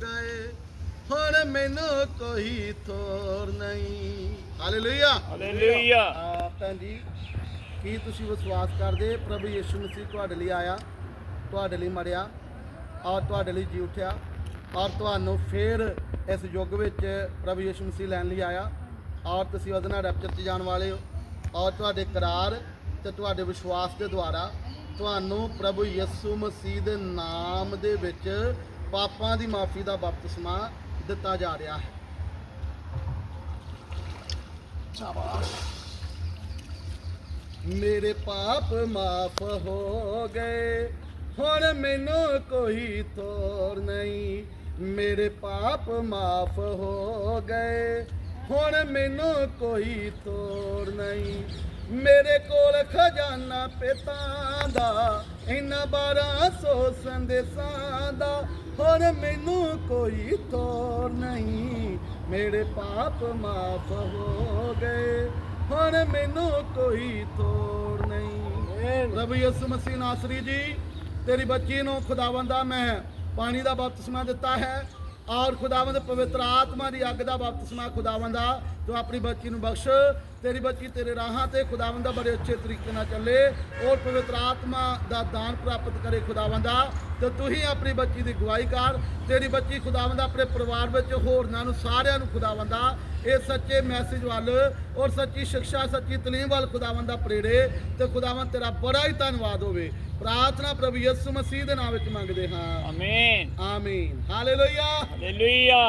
ਗਏ ਹੁਣ ਮੈਨੂੰ ਕੋਈ ਥੋਰ ਨਹੀਂ। ਹਾਲੇਲੂਇਆ। ਹਾਲੇਲੂਇਆ। ਆ ਭੈਣ ਜੀ ਕੀ ਤੁਸੀਂ ਵਿਸ਼ਵਾਸ ਕਰਦੇ ਪ੍ਰਭੂ ਯਿਸੂ ਮਸੀਹ ਤੁਹਾਡੇ ਲਈ ਆਇਆ ਤੁਹਾਡੇ ਲਈ ਮਰਿਆ ਔਰ ਤੁਹਾਡੇ ਲਈ ਜੀ ਉਠਿਆ ਔਰ ਤੁਹਾਨੂੰ ਫੇਰ ਇਸ ਯੁੱਗ ਵਿੱਚ ਪ੍ਰਭੂ ਯਿਸੂ ਮਸੀਹ ਲੈਣ ਲਈ ਆਇਆ ਔਰ ਤੁਸੀਂ ਉਹਦੇ ਨਾਲ ਰੈਪਚਰ 'ਚ ਜਾਣ ਵਾਲੇ ਹੋ ਔਰ ਤੁਹਾਡੇ ਕਰਾਰ ਤੇ ਤੁਹਾਡੇ ਵਿਸ਼ਵਾਸ ਦੇ ਦੁਆਰਾ ਤੁਹਾਨੂੰ ਪ੍ਰਭੂ ਯਿਸੂ ਮਸੀਹ ਦੇ ਨਾਮ ਦੇ ਵਿੱਚ ਪਾਪਾਂ ਦੀ ਮਾਫੀ ਦਾ ਬਪਤਿਸਮਾ ਦਿੱਤਾ ਜਾ ਰਿਹਾ ਹੈ। ਮੇਰੇ ਪਾਪ ਮਾਫ ਹੋ ਗਏ। ਹੁਣ ਮੈਨੂੰ ਕੋਈ ਤੋਰ ਨਹੀਂ। ਮੇਰੇ ਪਾਪ ਮਾਫ ਹੋ ਗਏ। ਹੁਣ ਮੈਨੂੰ ਕੋਈ ਤੋਰ ਨਹੀਂ। ਮੇਰੇ ਕੋਲ ਖਜ਼ਾਨਾ ਪਿਤਾ ਦਾ ਇਨਾ ਬਾਰਾਂ ਸੌ ਸੰਦੇਸਾਂ ਦਾ ਹੁਣ ਮੈਨੂੰ ਕੋਈ ਤੋਰ ਨਹੀਂ। ਮੇਰੇ ਪਾਪ ਮਾਫ ਹੋ ਗਏ ਹੁਣ ਮੈਨੂੰ ਕੋਈ ਤੋੜ ਨਹੀਂ। ਪ੍ਰਭੂ ਯਿਸੂ ਮਸੀਹ ਨਾਸਰੀ ਜੀ ਤੇਰੀ ਬੱਚੀ ਨੂੰ ਖੁਦਾਵੰਦ ਦਾ ਮੈਂ ਪਾਣੀ ਦਾ ਬਪਤਿਸਮਾ ਦਿੱਤਾ ਹੈ। ਔਰ ਖੁਦਾਵੰਦ ਪਵਿੱਤਰ ਆਤਮਾ ਦੀ ਅੱਗ ਦਾ ਬਪਤਿਸਮਾ ਖੁਦਾਵੰਦ ਦਾ ਤੂੰ ਆਪਣੀ ਬੱਚੀ ਨੂੰ ਬਖਸ਼, ਤੇਰੀ ਬੱਚੀ ਤੇਰੇ ਰਾਹਾਂ ਤੇ ਖੁਦਾਵੰਦ ਦਾ ਬੜੇ ਅੱਛੇ ਤਰੀਕੇ ਨਾਲ ਚੱਲੇ, ਔਰ ਪਵਿੱਤਰ ਆਤਮਾ ਦਾ ਦਾਨ ਪ੍ਰਾਪਤ ਕਰੇ ਖੁਦਾਵੰਦ ਦਾ, ਤੇ ਤੂੰ ਹੀ ਆਪਣੀ ਬੱਚੀ ਦੀ ਗਵਾਹੀ ਕਰ, ਤੇਰੀ ਬੱਚੀ ਖੁਦਾਵੰਦ ਆਪਣੇ ਪਰਿਵਾਰ ਵਿੱਚ ਹੋਰਨਾਂ ਨੂੰ ਸਾਰਿਆਂ ਨੂੰ ਖੁਦਾਵੰਦ ਦਾ, ਇਹ ਸੱਚੇ ਮੈਸੇਜ ਵੱਲ, ਔਰ ਸੱਚੀ ਸਿੱਖਿਆ, ਸੱਚੀ ਤਲੀਮ ਵੱਲ ਖੁਦਾਵੰਦ ਦਾ ਪ੍ਰੇਰੇ ਤੇ ਖੁਦਾਵੰਦ ਤੇਰਾ ਬੜਾ ਹੀ ਧੰਨਵਾਦ ਹੋਵੇ। ਪ੍ਰਾਰਥਨਾ ਪ੍ਰਭੂ ਯਿਸੂ ਮਸੀਹ ਦੇ ਨਾਮ ਵਿੱਚ ਮੰਗਦੇ ਹਾਂ। ਆਮੀਨ ਆਮੀਨ ਹਾਲੇਲੂਇਆ ਹਾਲੇਲੂਇਆ